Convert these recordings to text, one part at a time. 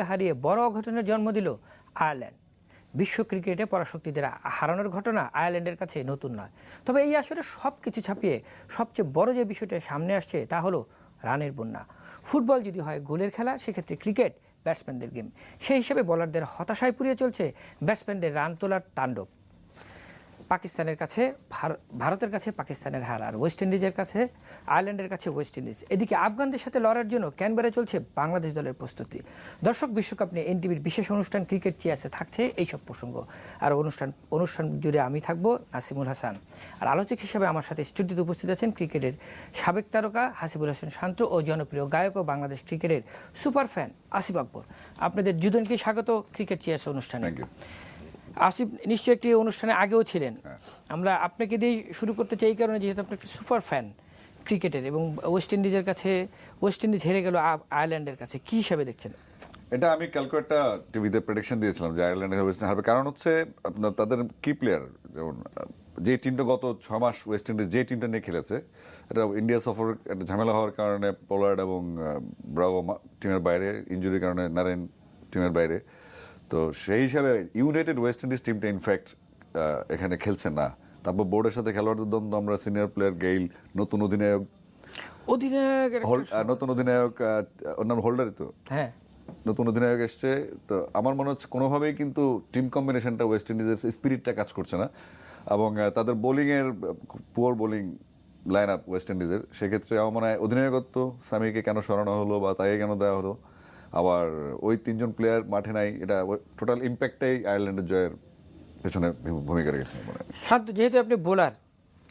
হারিয়ে বড় অঘটনের জন্ম দিল? আয়ারল্যান্ড। বিশ্ব ক্রিকেটে পরাশক্তিদের হারানোর ঘটনা আয়ারল্যান্ডের কাছে নতুন নয়। তবে এই আসরে সব কিছু ছাপিয়ে সবচেয়ে বড় যে বিষয়টা সামনে আসছে, তা হলো রানের বন্যা। ফুটবল যদি হয় গোলের খেলা, সেক্ষেত্রে ক্রিকেট ব্যাটসম্যানদের গেম। সেই হিসেবে বলারদের হতাশায় পুড়িয়ে চলছে ব্যাটসম্যানদের রান তোলার তাণ্ডব। পাকিস্তানের কাছে, ভার- ভারতের কাছে পাকিস্তানের হার, আর ওয়েস্ট ইন্ডিজের কাছে, আয়ারল্যান্ডের কাছে ওয়েস্ট ইন্ডিজ। এদিকে আফগানদের সাথে লড়ার জন্য ক্যানবেরা চলছে বাংলাদেশ দলের প্রস্তুতি। দর্শক, বিশ্বকাপ নিয়ে এনটিভির বিশেষ অনুষ্ঠান ক্রিকেট চিয়াসে থাকছে এইসব প্রসঙ্গ। আর অনুষ্ঠান অনুষ্ঠান জুড়ে আমি থাকব নাসিমুল হাসান। আর আলোচক হিসেবে আমার সাথে স্টুডিওতে উপস্থিত আছেন ক্রিকেটের সাবেক তারকা হাসিবুল হোসেন শান্ত ও জনপ্রিয় গায়ক ও বাংলাদেশ ক্রিকেটের সুপার ফ্যান আসিফ আকবর। আপনাদের দুজনকে স্বাগত ক্রিকেট চিয়াস অনুষ্ঠানে. আসিফ নিশ্চয়ই একটি অনুষ্ঠানে আগেও ছিলেন। আমরা আপনাকে দিয়ে শুরু করতে চাই এই কারণে যেহেতু আপনি একটি সুপার ফ্যান ক্রিকেটের এবং ওয়েস্ট ইন্ডিজের কাছে ওয়েস্ট ইন্ডিজ হেরে গেল আয়ারল্যান্ডের কাছে। কি হিসাবে দেখছেন? এটা আমি কালকে একটা টিভিতে প্রেডিকশন দিয়েছিলাম যে আয়ারল্যান্ড ওয়েস্ট হারবে। কারণ হচ্ছে আপনার তাদের কি প্লেয়ার যেমন যে টিমটা গত ছ মাস ওয়েস্ট ইন্ডিজ যে টিমটা নিয়ে খেলেছে এটা ইন্ডিয়া সফর একটা ঝামেলা হওয়ার কারণে পোলার্ড এবং ব্রাভো টিমের বাইরে ইঞ্জুরির কারণে নারায়ণ টিমের বাইরে। তো সেই হিসাবে ইউনাইটেড ওয়েস্ট ইন্ডিজ টিমটা ইনফ্যাক্ট এখানে খেলছে না। তারপর বোর্ডের সাথে খেলোয়াড়দের দ্বন্দ্ব আমরা সিনিয়র প্লেয়ার গেইল নতুন অধিনায়ক। অধিনায়ক নতুন অধিনায়ক ওর নাম হোল্ডারই তো। হ্যাঁ। নতুন অধিনায়ক এসছে তো আমার মনে হচ্ছে কোনোভাবেই কিন্তু টিম কম্বিনেশনটা ওয়েস্ট ইন্ডিজের স্পিরিটটা কাজ করছে না। এবং তাদের বোলিংয়ের poor bowling line up West ইন্ডিজের সেক্ষেত্রে আমার মনে হয় অধিনায়কত্ব সামিকে কেন সরানো হলো বা তাকে কেন দেওয়া হলো আবার ওই তিনজন প্লেয়ার মাঠে নাই, এটা টোটাল ইম্প্যাক্টটাই আয়ারল্যান্ডের জয়ের পেছনে ভূমিকা রেখেছে সাত যেহেতু আপনি বোলার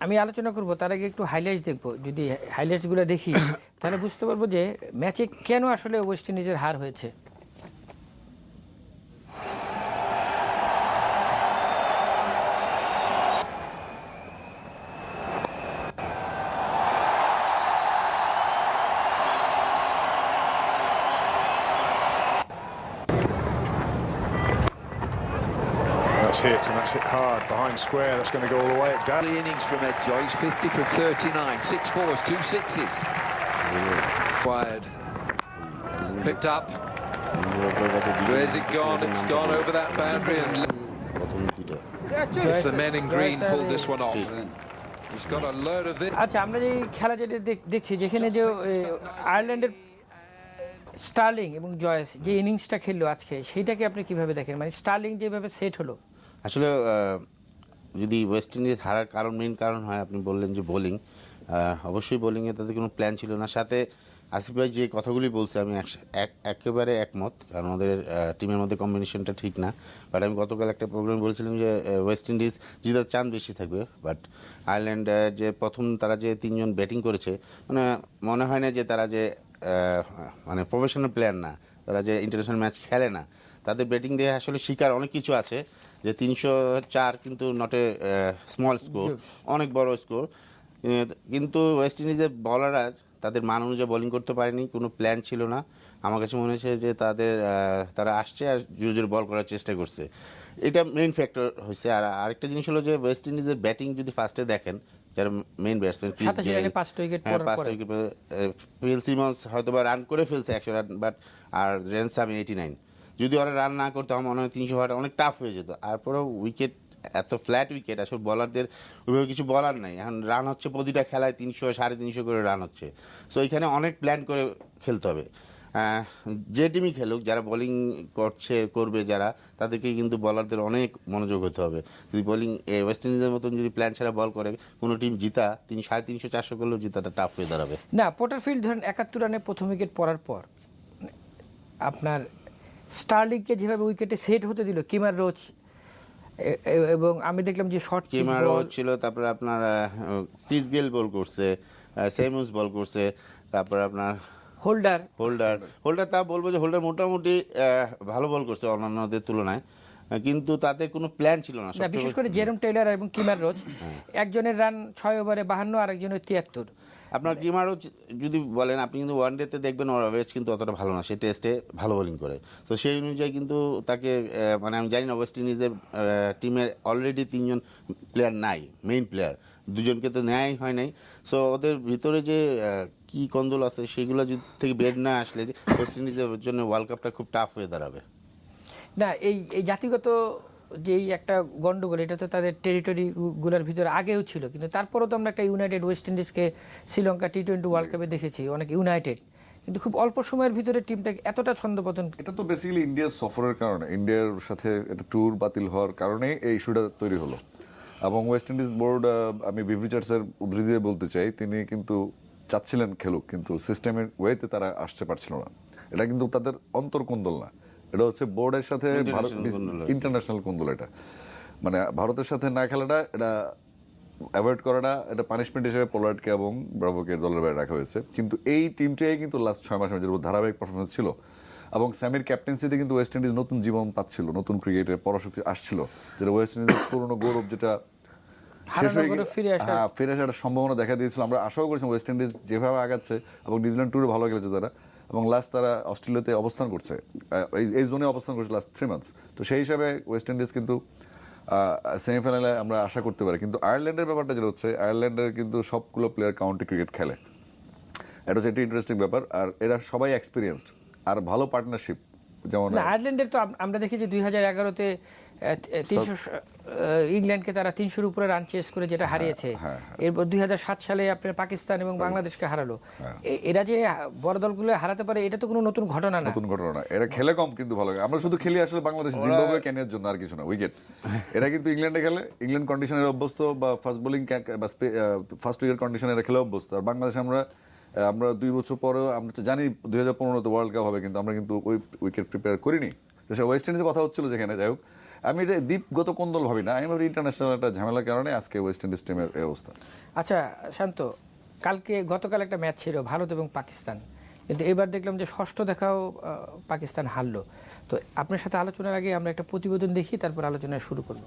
আমি আলোচনা করব, তার আগে একটু হাইলাইটস দেখব। যদি হাইলাইটসগুলো দেখি, তাহলে বুঝতে পারব যে ম্যাচে কেন আসলে ওয়েস্ট ইন্ডিজের হার হয়েছে। hit, and that's hit hard behind square. That's going to go all the way. It down. Early innings from Ed Joyce, 50 from 39, six fours, two sixes. Acquired. Picked up. Where's it gone? It's gone over that boundary and if the men in green pulled this one off. He's got a load of this. আচ্ছা আমরা যে এই খেলা যেটা দেখ- দেখছি যেখানে যে এ, আয়ারল্যান্ডের স্টার্লিং এবং জয়েস যে ইনিংসটা খেললো আজকে সেইটাকে আপনি কিভাবে দেখেন মানে স্টার্লিং যেভাবে সেট হলো আসলে যদি ওয়েস্ট ইন্ডিজ হারার কারণ মেইন কারণ হয়, আপনি বললেন যে বোলিং অবশ্যই বোলিংয়ে তাদের কোনো প্ল্যান ছিল না। সাথে আসিফ ভাই যে কথাগুলি বলছে, আমি একেবারে একমত, কারণ আমাদের টিমের মধ্যে কম্বিনেশনটা ঠিক না। বাট আমি গতকাল একটা প্রোগ্রাম বলছিলাম যে ওয়েস্ট ইন্ডিজ জিতার চান বেশি থাকবে। বাট আয়ারল্যান্ড যে প্রথম তারা যে তিনজন ব্যাটিং করেছে মানে মনে হয় না যে তারা যে মানে প্রফেশনাল প্লেয়ার না, তারা যে ইন্টারন্যাশনাল ম্যাচ খেলে না, তাদের ব্যাটিং দিয়ে আসলে শিকার অনেক কিছু আছে। যে তিনশো চার কিন্তু নট এ স্মল স্কোর অনেক বড় স্কোর কিন্তু ওয়েস্ট ইন্ডিজের বলাররা তাদের মান অনুযায়ী বোলিং করতে পারেনি কোনো প্ল্যান ছিল না। আমার কাছে মনে হয়েছে যে তাদের তারা আসছে আর জোরে জোরে বল করার চেষ্টা করছে। এটা মেইন ফ্যাক্টর হয়েছে। আর আরেকটা জিনিস হলো যে ওয়েস্ট ইন্ডিজের ব্যাটিং যদি ফার্স্টে দেখেন যারা মেইন ব্যাটসম্যান পাঁচটা উইকেট ফিল সিমন্স হয়তো বা রান করে ফেলছে একশো রান বাট আর রেনসাম এইটি নাইন যদি ওরা রান না করতো, আমার মনে হয় তিনশো হওয়াটা অনেক টাফ হয়ে যেত। তারপরেও উইকেট এত ফ্ল্যাট উইকেট আসলে বলারদের ওইভাবে কিছু বলার নাই। এখন রান হচ্ছে প্রতিটা খেলায় তিনশো, সাড়ে তিনশো করে রান হচ্ছে। সো এখানে অনেক প্ল্যান করে খেলতে হবে। যে টিমই খেলুক, যারা বোলিং করছে, করবে যারা, তাদেরকে কিন্তু বলারদের অনেক মনোযোগ হতে হবে। যদি বোলিং ওয়েস্ট ইন্ডিজের মতন যদি প্ল্যান ছাড়া বল করে, কোনো টিম জিতা, তিনি, সাড়ে তিনশো, চারশো করলেও জিতাটা টাফ হয়ে দাঁড়াবে। না পোটারফিল্ড ধরেন একাত্তর রানে প্রথম উইকেট পড়ার পর, আপনার স্টার্লিংকে যেভাবে উইকেটে সেট হতে দিল কিমার এ- এবং আমি দেখলাম যে শর্ট কিমারও ছিল তারপরে আপনার ক্রিস গেল বল করছে সেমুস বল করছে তারপরে আপনার হোল্ডার। হোল্ডার হোল্ডার তা বলব যে হোল্ডার মোটামুটি ভালো বল করছে অন্যান্যদের তুলনায় কিন্তু তাদের কোনো প্ল্যান ছিল না না বিশেষ করে জেরম টেইলার এবং কিমার রোজ একজনের রান ছয় ওভারে বাহান্ন আর একজনের তিয়াত্তর। আপনার কিমারও যদি বলেন আপনি কিন্তু ওয়ান ডেতে দেখবেন ওর অ্যাভারেজ কিন্তু অতটা ভালো না সে টেস্টে ভালো বোলিং করে। তো সেই অনুযায়ী কিন্তু তাকে মানে আমি জানি না ওয়েস্ট ইন্ডিজের টিমের অলরেডি তিনজন প্লেয়ার নাই মেইন প্লেয়ার দুজনকে তো নেয়াই হয় নাই। সো ওদের ভিতরে যে কি কন্দল আছে সেগুলো যদি থেকে বের না আসলে যে ওয়েস্ট ইন্ডিজের জন্য ওয়ার্ল্ড কাপটা খুব টাফ হয়ে দাঁড়াবে। না এই এই জাতিগত যেই একটা গন্ডগোল, এটা তো তাদের টেরিটরি গুলোর ভিতরে আগেও ছিল, কিন্তু তারপরেও তো আমরা একটা ইউনাইটেড ওয়েস্ট ইন্ডিজকে শ্রীলঙ্কা টি টোয়েন্টি ওয়ার্ল্ড কাপে দেখেছি, অনেক ইউনাইটেড কিন্তু খুব অল্প সময়ের ভিতরে টিমটা এতটা ছন্দপতন এটা তো বেসিক্যালি ইন্ডিয়ার সফরের কারণে ইন্ডিয়ার সাথে একটা ট্যুর বাতিল হওয়ার কারণে এই ইস্যুটা তৈরি হলো। এবং ওয়েস্ট ইন্ডিজ বোর্ড আমি বিভ রিচার্ডসের উদ্ধৃতি বলতে চাই, তিনি কিন্তু চাচ্ছিলেন খেলুক, কিন্তু সিস্টেমের ওয়েতে তারা আসতে পারছিল না। এটা কিন্তু তাদের অন্তর্কোন্দল না। এটা হচ্ছে বোর্ডের সাথে। ইন্টারন্যাশনাল কোন্দল এটা। মানে ভারতের সাথে না খেলাটা এটা অ্যাভয়েড করাটা এটা পানিশমেন্ট হিসেবে পোলার্ডকে এবং ব্রাভোকে দলের বাইরে রাখা হয়েছে। কিন্তু এই টিমটাই কিন্তু লাস্ট ছয় মাস যেটা ধারাবাহিক পারফরমেন্স ছিল। এবং স্যামির ক্যাপ্টেন্সিতে কিন্তু ওয়েস্ট ইন্ডিজ নতুন জীবন পাচ্ছিল নতুন ক্রিকেটের পরাশক্তি আসছিল। যেটা ওয়েস্ট ইন্ডিজের পুরনো গৌরব যেটা শেষ হয়ে পরে ফিরে আসার- হ্যাঁ, ফিরে আসার একটা সম্ভাবনা দেখা দিয়েছিল। আমরা আশাও করেছিলাম ওয়েস্ট ইন্ডিজ যেভাবে আগাচ্ছে এবং নিউজিল্যান্ড ট্যুরে ভালো খেলেছে তারা। এবং লাস্ট তারা অস্ট্রেলিয়াতে অবস্থান করছে। এই- জোনে অবস্থান করছে লাস্ট থ্রি মান্থস তো সেই হিসাবে ওয়েস্ট ইন্ডিজ কিন্তু সেমিফাইনালে আমরা আশা করতে পারি। কিন্তু আয়ারল্যান্ডের ব্যাপারটা যেটা হচ্ছে, আয়ারল্যান্ডের কিন্তু সবগুলো প্লেয়ার কাউন্টি ক্রিকেট খেলে। এটা হচ্ছে একটি ইন্টারেস্টিং ব্যাপার। আর এরা সবাই এক্সপিরিয়েন্সড আর ভালো পার্টনারশিপ যেমন আয়ারল্যান্ডের তো আম- আমরা দেখেছি দুই হাজার এগারোতে তিনশো ইংল্যান্ডকে তারা তিনশোর উপরে রান চেস করে যেটা হারিয়েছে। হ্যাঁ, এরপর দুই হাজার সাত সালে আপনার পাকিস্তান এবং বাংলাদেশকে হারালো। এরা যে বড় দলগুলো হারাতে পারে এটা তো কোনো নতুন ঘটনা না। নতুন ঘটনা না। এরা খেলে কম কিন্তু ভালো আমরা শুধু খেলি আসলে বাংলাদেশ জিম্বাবুয়ে কেনিয়ার জন্য আর কিছু না উইকেট এরা কিন্তু ইংল্যান্ডে খেলে ইংল্যান্ড কন্ডিশনের অভ্যস্ত বা ফার্স্ট বোলিং বা ফার্স্ট উইকেট কন্ডিশনে এরা খেলে অভ্যস্ত। আর বাংলাদেশ আমরা আমরা দুই বছর পরেও আমরা তো জানি দুই হাজার পনেরোতে ওয়ার্ল্ড কাপ হবে কিন্তু আমরা কিন্তু ওই উইকেট প্রিপেয়ার করিনি। তো সে ওয়েস্ট ইন্ডিজের কথা হচ্ছিল যেখানে যাই হোক। আমি এটা দ্বীপগত কোন্দল ভাবি না, আমি ভাবি ইন্টারন্যাশনাল একটা ঝামেলার কারণে আজকে ওয়েস্ট ইন্ডিজ টিমের এই অবস্থা। আচ্ছা শান্ত, কালকে গতকাল একটা ম্যাচ ছিল ভারত এবং পাকিস্তান। কিন্তু এবার দেখলাম যে ষষ্ঠ দেখাও পাকিস্তান হারলো। তো আপনার সাথে আলোচনার আগে আমরা একটা প্রতিবেদন দেখি, তারপর আলোচনা শুরু করব।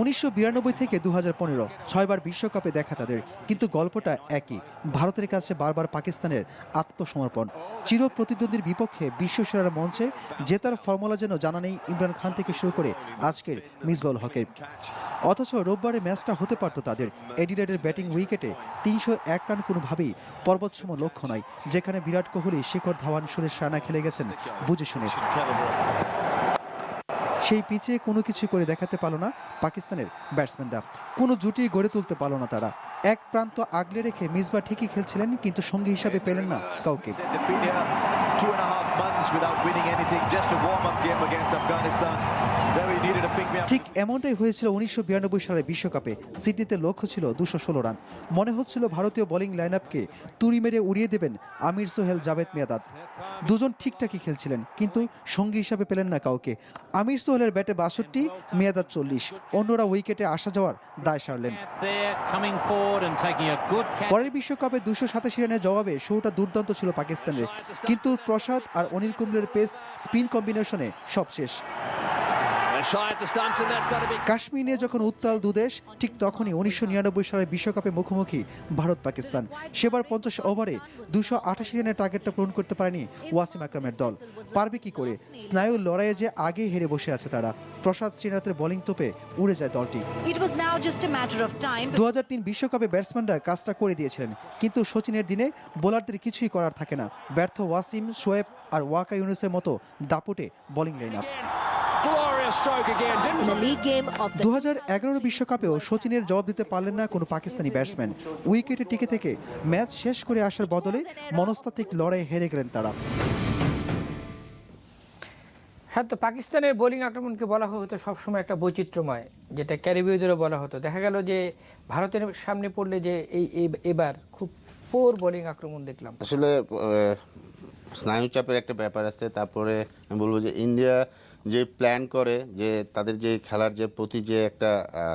উনিশশো বিরানব্বই থেকে দু হাজার পনেরো ছয়বার বিশ্বকাপে দেখা তাদের, কিন্তু গল্পটা একই। ভারতের কাছে বারবার পাকিস্তানের আত্মসমর্পণ। চির প্রতিদ্বন্দ্বীর বিপক্ষে বিশ্বসেরার মঞ্চে জেতার ফর্মুলা যেন জানা নেই ইমরান খান থেকে শুরু করে আজকের মিসবাউল হকের। অথচ রোববারে ম্যাচটা হতে পারত তাদের। এডিলেডের ব্যাটিং উইকেটে তিনশো এক রান কোনোভাবেই পর্বতসম লক্ষ্য নয়, যেখানে বিরাট কোহলি শেখর ধাওয়ান সুরেশ রানা খেলে গেছেন, বুঝে শুনে। সেই পিচে কোনো কিছু করে দেখাতে পারল না পাকিস্তানের ব্যাটসম্যানরা। কোনো জুটি গড়ে তুলতে পারল না তারা। এক প্রান্ত আগলে রেখে মিসবা ঠিকই খেলছিলেন, কিন্তু সঙ্গী হিসাবে পেলেন না কাউকে। Two and a half. ঠিক এমনটাই হয়েছিল উনিশশো বিরানব্বই সালের বিশ্বকাপে। সিডনিতে লক্ষ্য ছিল দুশো ষোলো রান। মনে হচ্ছিল ভারতীয় বোলিং লাইন আপকে তুড়ি মেরে উড়িয়ে দেবেন আমির সোহেল, জাভেদ মিয়াদাদ দুজন ঠিকঠাকই খেলছিলেন, কিন্তু সঙ্গী হিসাবে পেলেন না কাউকে। আমির সোহেলের ব্যাটে বাষট্টি মিয়াদাদ চল্লিশ। অন্যরা উইকেটে আসা যাওয়ার দায় সারলেন. পরের বিশ্বকাপে দুশো সাতাশি রানের জবাবে শুরুটা দুর্দান্ত ছিল পাকিস্তানের কিন্তু প্রসাদ আর অনিল কুম্বলের পেস স্পিন কম্বিনেশনে সব শেষ। কাশ্মীর নিয়ে যখন উত্তাল দুদেশ ঠিক তখনই উনিশশো নিরানব্বই সালে বিশ্বকাপে মুখোমুখি ভারত পাকিস্তান। সেবার পঞ্চাশ ওভারে দুশো আঠাশি রানের টার্গেটটা পূরণ করতে পারেনি ওয়াসিম আকরামের দল। পারবে কি করে? স্নায়ু লড়াইয়ে যে আগে হেরে বসে আছে তারা। প্রসাদ শ্রীনাথের বোলিং তোপে উড়ে যায় দলটি। It was now just a matter of time. দু বিশ্বকাপে ব্যাটসম্যানরা কাজটা করে দিয়েছিলেন। কিন্তু সচিনের দিনে বোলারদের কিছুই করার থাকে না। ব্যর্থ ওয়াসিম শোয়েব আর ওয়াকা ইউনুসের মতো দাপুটে বোলিং লাইন আপ দু হাজার এগারো বিশ্বকাপেও সচিনের জবাব দিতে পারলেন না কোনো পাকিস্তানি ব্যাটসম্যান উইকেটে টিকে থেকে ম্যাচ শেষ করে আসার বদলে মনস্তাত্ত্বিক লড়াই হেরে গেলেন তারা। হ্যাঁ তো পাকিস্তানের বোলিং আক্রমণকে বলা হতো সবসময় একটা বৈচিত্র্যময় যেটা ক্যারিবীয়দেরও বলা হতো। দেখা গেল যে ভারতের সামনে পড়লে যে এই এবার খুব পোর বোলিং আক্রমণ দেখলাম। আসলে আহ, স্নায়ু চাপের একটা ব্যাপার আছে তারপরে আমি বলব যে ইন্ডিয়া যে প্ল্যান করে যে তাদের যে খেলার যে প্রতি যে একটা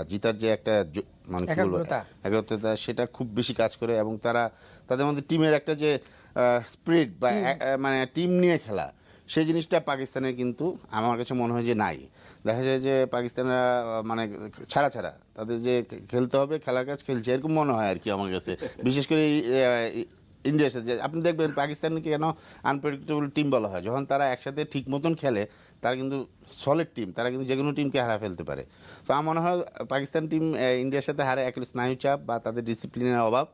জিতার যে একটা মানে একাগ্রতা। সেটা খুব বেশি কাজ করে এবং তারা তাদের মধ্যে টিমের একটা যে স্পিরিট বা মানে টিম নিয়ে খেলা সেই জিনিসটা পাকিস্তানের কিন্তু আমার কাছে মনে হয় যে নাই। দেখা যায় যে পাকিস্তানরা মানে ছাড়া ছাড়া তাদের যে খেলতে হবে খেলার কাজ খেলছে এরকম মনে হয় আর কি আমার কাছে। বিশেষ করে ইন্ডিয়ার সাথে আপনি দেখবেন পাকিস্তানকে কেন আনপ্রেডিক্টেবল টিম বলা হয়? যখন তারা একসাথে ঠিক মতন খেলে তারা কিন্তু সলিড টিম তারা কিন্তু যে কোনো টিমকে হারা ফেলতে পারে। তো আমার মনে হয় পাকিস্তান টিম ইন্ডিয়ার সাথে হারে এক হলো স্নায়ু চাপ বা তাদের ডিসিপ্লিনের অভাব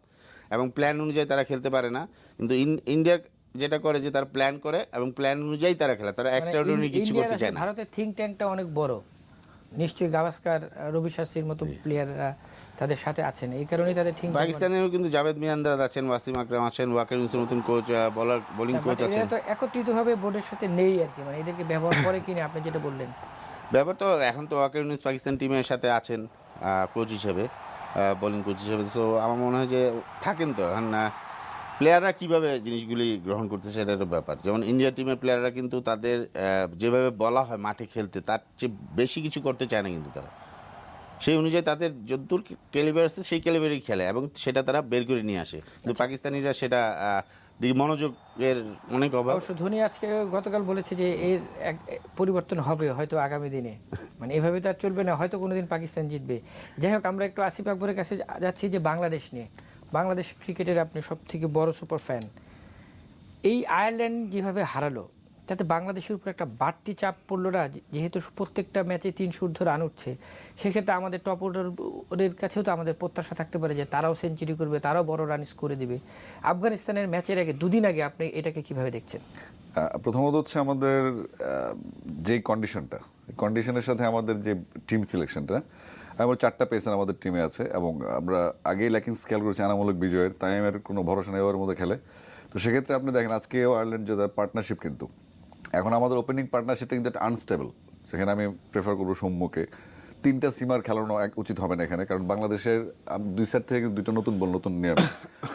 এবং প্ল্যান অনুযায়ী তারা খেলতে পারে না। কিন্তু ইন্ডিয়ার যেটা করে যে তারা প্ল্যান করে এবং প্ল্যান অনুযায়ী তারা খেলে তারা এক্সট্রা মানে কিছু করতে চায় না। ভারতের থিঙ্ক ট্যাঙ্কটা অনেক বড়। নিশ্চয়ই গাভাস্কার রবি শাস্ত্রীর মতো প্লেয়াররা তাদের সাথে আছেন। এই কারণেই তাদের থিঙ্ক পাকিস্তানেও কিন্তু জাভেদ মিয়ান্দাদ আছেন ওয়াসিম আকরাম আছেন ওয়াকির ইউনুসের মতন কোচ বলার বোলিং কোচ আছেন এরা তো একত্রিতভাবে বোর্ডের সাথে নেই আর কি মানে এদেরকে ব্যবহার করে কিনা আপনি যেটা বললেন। ব্যাপার তো এখন তো ওয়াকির ইউনুস পাকিস্তান টিমের সাথে আছেন কোচ হিসেবে বোলিং কোচ হিসেবে। তো আমার মনে হয় যে থাকেন তো এখন না প্লেয়াররা কীভাবে জিনিসগুলি গ্রহণ করতেছে সেটা একটা ব্যাপার। যেমন ইন্ডিয়া টিমের প্লেয়াররা কিন্তু তাদের যেভাবে বলা হয় মাঠে খেলতে তার চেয়ে বেশি কিছু করতে চায় না কিন্তু তারা। সেই অনুযায়ী তাদের যদ্দূর ক্যালিবার আছে সেই ক্যালিবারই খেলে এবং সেটা তারা বের করে নিয়ে আসে। কিন্তু পাকিস্তানিরা সেটা দিকে মনোযোগের অনেক অভাব। অবশ্য ধোনি আজকে গতকাল বলেছে যে এর এক পরিবর্তন হবে হয়তো আগামী দিনে। মানে এভাবে তো আর চলবে না হয়তো কোনোদিন পাকিস্তান জিতবে। যাই হোক আমরা একটু আসিফ আকবরের কাছে যাচ্ছি যে বাংলাদেশ নিয়ে। বাংলাদেশ ক্রিকেটের আপনি সব থেকে বড় সুপার ফ্যান এই আয়ারল্যান্ড যেভাবে হারালো তাতে বাংলাদেশের উপর একটা বাড়তি চাপ পড়ল না যেহেতু প্রত্যেকটা ম্যাচে তিন শুদ্ধ রান উঠছে, সেক্ষেত্রে আমাদের টপ অর্ডারের কাছেও তো আমাদের প্রত্যাশা থাকতে পারে যে তারাও সেঞ্চুরি করবে, তারাও বড় রান করে দিবে। আফগানিস্তানের ম্যাচের আগে দুদিন আগে আপনি এটাকে কীভাবে দেখছেন? প্রথমত হচ্ছে আমাদের যে কন্ডিশনটা কন্ডিশনের সাথে আমাদের যে টিম সিলেকশনটা আমার চারটা পেসার আমাদের টিমে আছে, এবং আমরা আগেই ল্যাকিং স্কেল করেছি আনামূলক বিজয়ের, তাইমের কোনো ভরসা নেই ওর মধ্যে খেলে। তো সেক্ষেত্রে আপনি দেখেন, আজকেও আয়ারল্যান্ড যে পার্টনারশিপ কিন্তু। এখন আমাদের ওপেনিং পার্টনারশিপটা কিন্তু একটা আনস্টেবল সেখানে আমি প্রেফার করব সৌম্যকে। তিনটা সিমার খেলানো এক উচিত হবে না এখানে, কারণ বাংলাদেশের দুই সাইড থেকে দুইটা নতুন বল নতুন নিয়ম।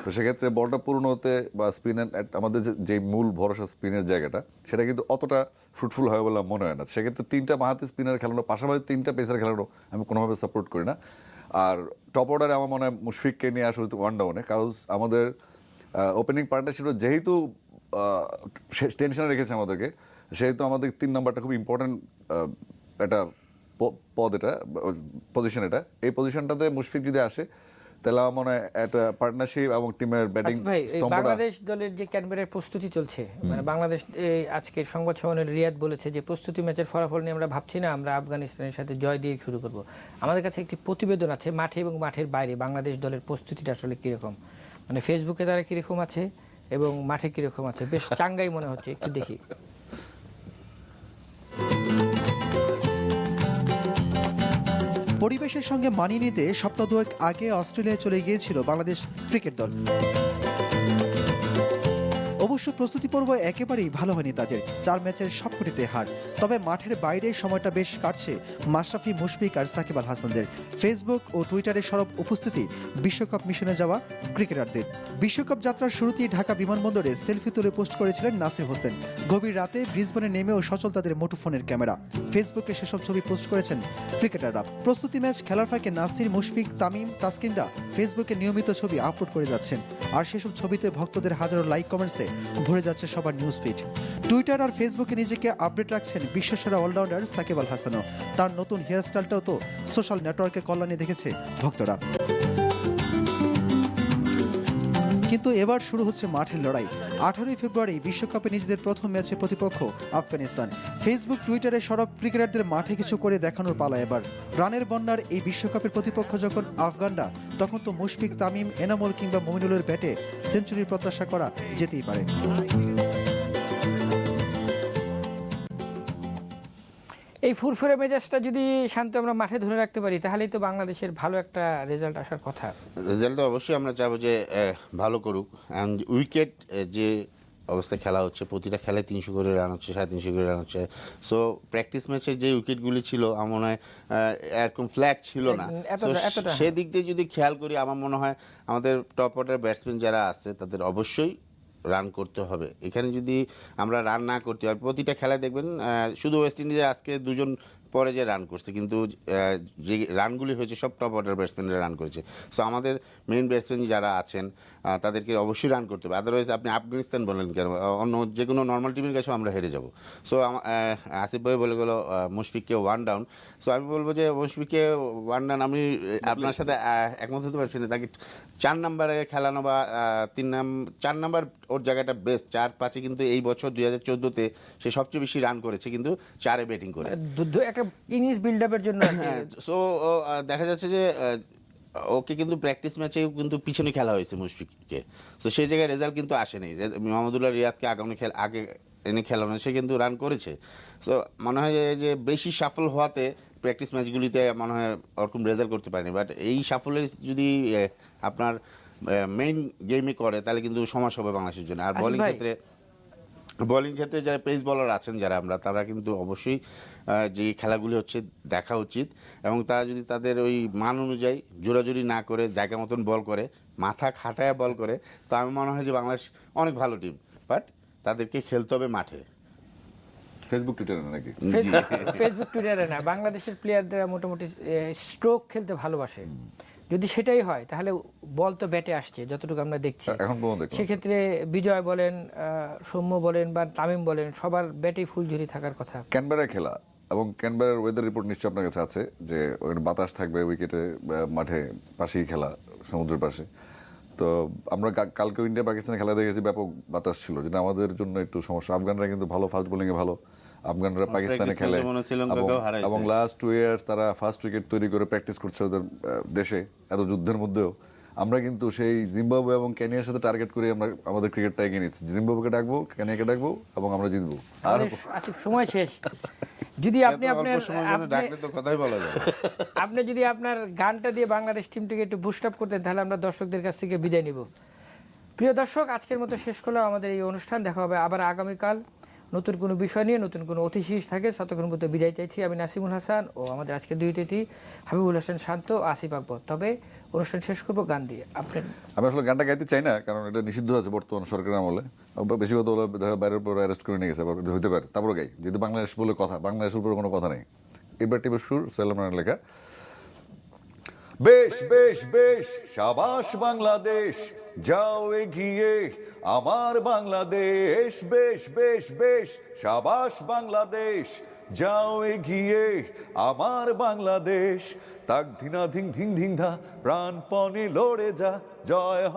তো সেক্ষেত্রে বলটা পূর্ণ হতে বা স্পিনের আমাদের যে- মূল ভরসা স্পিনের জায়গাটা, সেটা কিন্তু অতটা ফ্রুটফুল হবে বলে মনে হয় না। সেক্ষেত্রে তিনটা বাহাতি স্পিনার খেলানো, পাশাপাশি তিনটা পেসার খেলানো আমি কোনোভাবে সাপোর্ট করি না। আর টপ অর্ডারে আমার মনে হয় মুশফিককে নিয়ে আসা উচিত ওয়ান ডাউনে কারণ আমাদের ওপেনিং পার্টনারশিপ যেহেতু টেনশনে রেখেছে আমাদেরকে সেহেতু আমাদের তিন নাম্বারটা খুব ইম্পর্টেন্ট একটা পদ এটা পজিশন এটা। এই পজিশনটাতে মুশফিক যদি আসে তাহলে আমার মনে হয় একটা পার্টনারশিপ এবং টিমের ব্যাটিং ভাই বাংলাদেশ দলের যে ক্যানবেরার প্রস্তুতি চলছে মানে বাংলাদেশ আজকের সংবাদ সম্মেলনে রিয়াদ বলেছে যে প্রস্তুতি ম্যাচের ফলাফল নিয়ে আমরা ভাবছি না আমরা আফগানিস্তানের সাথে জয় দিয়ে শুরু করব। আমাদের কাছে একটি প্রতিবেদন আছে মাঠে এবং মাঠের বাইরে বাংলাদেশ দলের প্রস্তুতিটা আসলে কীরকম? মানে ফেসবুকে তারা কীরকম আছে এবং মাঠে কীরকম আছে? বেশ চাঙ্গাই মনে হচ্ছে একটু দেখি। পরিবেশের সঙ্গে মানিয়ে নিতে সপ্তাহ দুয়েক আগে অস্ট্রেলিয়ায় চলে গিয়েছিল বাংলাদেশ ক্রিকেট দল। অবশ্য প্রস্তুতি পর্ব একেবারেই ভালো হয়নি তাদের। চার ম্যাচের সবকটিতে হার। তবে মাঠের বাইরে সময়টা বেশ কাটছে মাশরাফি, মুশফিক আর সাকিব আল হাসানদের। ফেসবুক ও টুইটারে সরব উপস্থিতি বিশ্বকাপ মিশনে যাওয়া ক্রিকেটারদের। বিশ্বকাপ যাত্রার শুরুতেই ঢাকা বিমানবন্দরে সেলফি তুলে পোস্ট করেছিলেন নাসির হোসেন। গভীর রাতে ব্রিসবনে নেমেও সচল তাদের মুঠোফোনের ক্যামেরা। ফেসবুকে সেসব ছবি পোস্ট করেছেন ক্রিকেটাররা। প্রস্তুতি ম্যাচ খেলার ফাঁকে নাসির, মুশফিক, তামিম, তাসকিনরা ফেসবুকে নিয়মিত ছবি আপলোড করে যাচ্ছেন। আর সেসব ছবিতে ভক্তদের হাজারো লাইক কমেন্টসে ভরে যাচ্ছে সবার নিউজ ফিড টুইটার আর ফেসবুকে নিজেকে আপডেট রাখছেন বিশ্বসেরা অলরাউন্ডার সাকিব আল হাসানও। তার নতুন হেয়ারস্টাইলটাও তো সোশ্যাল নেটওয়ার্কের কল্যাণে দেখেছে ভক্তরা। কিন্তু এবার শুরু হচ্ছে মাঠের লড়াই। আঠারোই ফেব্রুয়ারি বিশ্বকাপে নিজেদের প্রথম ম্যাচে প্রতিপক্ষ আফগানিস্তান। ফেসবুক, টুইটারে সরব ক্রিকেটারদের মাঠে কিছু করে দেখানোর পালা এবার। রানের বন্যার এই বিশ্বকাপের প্রতিপক্ষ যখন আফগানরা, তখন তো মুশফিক তামিম, এনামল কিংবা মমিনুলের ব্যাটে সেঞ্চুরির প্রত্যাশা করা যেতেই পারে। এই ফুরফুরে মেজাজটা যদি শান্ত আমরা মাঠে ধরে রাখতে পারি তাহলেই তো বাংলাদেশের ভালো একটা রেজাল্ট আসার কথা। রেজাল্ট অবশ্যই আমরা চাবো যে ভালো করুক। উইকেট যে অবস্থায় খেলা হচ্ছে প্রতিটা খেলায় তিনশো করে রান হচ্ছে সাড়ে তিনশো করে রান হচ্ছে। সো প্র্যাকটিস ম্যাচের যে উইকেটগুলি ছিল আমার মনে হয় এরকম ফ্ল্যাট ছিল না। এতটা, সেদিক দিয়ে যদি খেয়াল করি আমার মনে হয় আমাদের টপ অর্ডার ব্যাটসম্যান যারা আছে তাদের অবশ্যই রান করতে হবে। এখানে যদি আমরা রান না করতে হয় প্রতিটা খেলায় দেখবেন শুধু ওয়েস্ট ইন্ডিজে আজকে দুজন পরে যে রান করছে, কিন্তু যে রানগুলি হয়েছে, সব টপ অর্ডার ব্যাটসম্যানরা রান করেছে। সো আমাদের মেন ব্যাটসম্যান যারা আছেন তাদেরকে অবশ্যই রান করতে হবে। আদারওয়াইজ আপনি আফগানিস্তান বলেন কেন অন্য যে কোনো নর্মাল টিমের কাছেও আমরা হেরে যাব। সো আসিফ ভাই বলে গেলো মুশফিককে ওয়ান ডাউন সো আমি বলব যে মুশফিককে ওয়ান ডাউন আমি আপনার সাথে একমত হতে পারছি না। তাকে চার নাম্বারে খেলানো বা তিন নাম চার নাম্বার ওর জায়গাটা বেস্ট চার পাঁচে কিন্তু এই বছর দুই হাজার চোদ্দোতে সে সবচেয়ে বেশি রান করেছে কিন্তু চারে ব্যাটিং করে একটা ইনিংস বিল্ড আপের জন্য হ্যাঁ সো দেখা যাচ্ছে যে ওকে কিন্তু প্র্যাকটিস ম্যাচেও কিন্তু পিছনে খেলা হয়েছে মুশফিককে। তো সেই জায়গায় রেজাল্ট কিন্তু আসেনি। মোহাম্মদুল্লাহ রিয়াদকে আগামী খেল আগে এনে খেলানো সে কিন্তু রান করেছে। সো মনে হয় যে- যে বেশি সাফল হওয়াতে প্র্যাকটিস ম্যাচগুলিতে মনে হয় ওরকম রেজাল্ট করতে পারেনি। বাট এই সাফল্যের যদি আপনার মেইন গেমে করে তাহলে কিন্তু সমস্যা হবে বাংলাদেশের জন্য। আর বোলিং ক্ষেত্রে বোলিং ক্ষেত্রে যারা পেস বলার আছেন যারা আমরা তারা কিন্তু অবশ্যই যে খেলাগুলি হচ্ছে দেখা উচিত এবং তারা যদি তাদের ওই মান অনুযায়ী জোরাজুরি না করে জায়গা মতন বল করে মাথা খাটায় বল করে তো আমি মনে হয় যে বাংলাদেশ অনেক ভালো টিম বাট তাদেরকে খেলতে হবে মাঠে। ফেসবুক টুইটারে নাকি? ফেসবুক ফেসবুক টুইটারে না বাংলাদেশের প্লেয়াররা মোটামুটি স্ট্রোক খেলতে ভালোবাসে। যদি সেটাই হয় তাহলে বল তো ব্যাটে আসছে যতটুকু আমরা দেখছি। সেক্ষেত্রে বিজয় বলেন সৌম্য বলেন বা তামিম বলেন সবার ব্যাটেই ফুলঝুরি থাকার কথা। ক্যানবেরায় খেলা এবং ক্যানবেরার ওয়েদার রিপোর্ট নিশ্চয়ই আপনার কাছে আছে যে ওখানে বাতাস থাকবে উইকেটে মাঠে পাশেই খেলা সমুদ্রের পাশে। তো আমরা কালকে ইন্ডিয়া পাকিস্তানের খেলা দেখেছি ব্যাপক বাতাস ছিল। যেটা আমাদের জন্য একটু সমস্যা। আফগানরা কিন্তু ভালো ফাস্ট বোলিংয়ে ভালো। আফগানরা পাকিস্তানে খেলে এবং- লাস্ট টু ইয়ার্স তারা ফার্স্ট উইকেট তৈরি করে প্র্যাকটিস করছে ওদের দেশে এত যুদ্ধের মধ্যেও। আমরা কিন্তু সেই জিম্বাবুয়ে এবং কেনিয়ার সাথে টার্গেট করে আমরা আমাদের ক্রিকেটটা এগিয়ে নিচ্ছি। জিম্বাবুকে ডাকবো কেনিয়াকে ডাকবো এবং আমরা জিতবো। আর সময় শেষ। যদি আপনি আপনার আপনি যদি আপনার গানটা দিয়ে বাংলাদেশ টিমটিকে একটু বুস্ট আপ করতেন তাহলে আমরা দর্শকদের কাছ থেকে বিদায় নিব। প্রিয় দর্শক আজকের মতো শেষ করলাম আমাদের এই অনুষ্ঠান। দেখা হবে আবার আগামীকাল। নতুন কোনো বিষয় নিয়ে, নতুন কোনো অতিথি থাকে ততক্ষণ মতো বিদায় চাইছি। আমি নাসিমুল হাসান ও আমাদের আজকে দুই অতিথি, হাবিবুল হাসান শান্ত আসিফ আকবর। তবে অনুষ্ঠান শেষ করব গান দিয়ে। আপনি আমি আসলে গানটা গাইতে চাই না, কারণ এটা নিষিদ্ধ আছে বর্তমান সরকারের আমলে। বেশি কথা বলে বাইরের উপর অ্যারেস্ট করে নিয়ে গেছে হইতে পারে তারপর গাই। যেহেতু বাংলাদেশ বলে কথা, বাংলাদেশের উপরে কোনো কথা নেই। এবার টিপের সুর সেলমানের লেখা। বেশ বেশ বেশ, সাবাস বাংলাদেশ যাও এগিয়ে, আমার বাংলাদেশ, বেশ বেশ বেশ, সাবাস বাংলাদেশ। যাও এগিয়ে, আমার বাংলাদেশ। তাক ধিনা ধিং ধিং ধিং ধা, প্রাণপণে লড়ে যা, জয়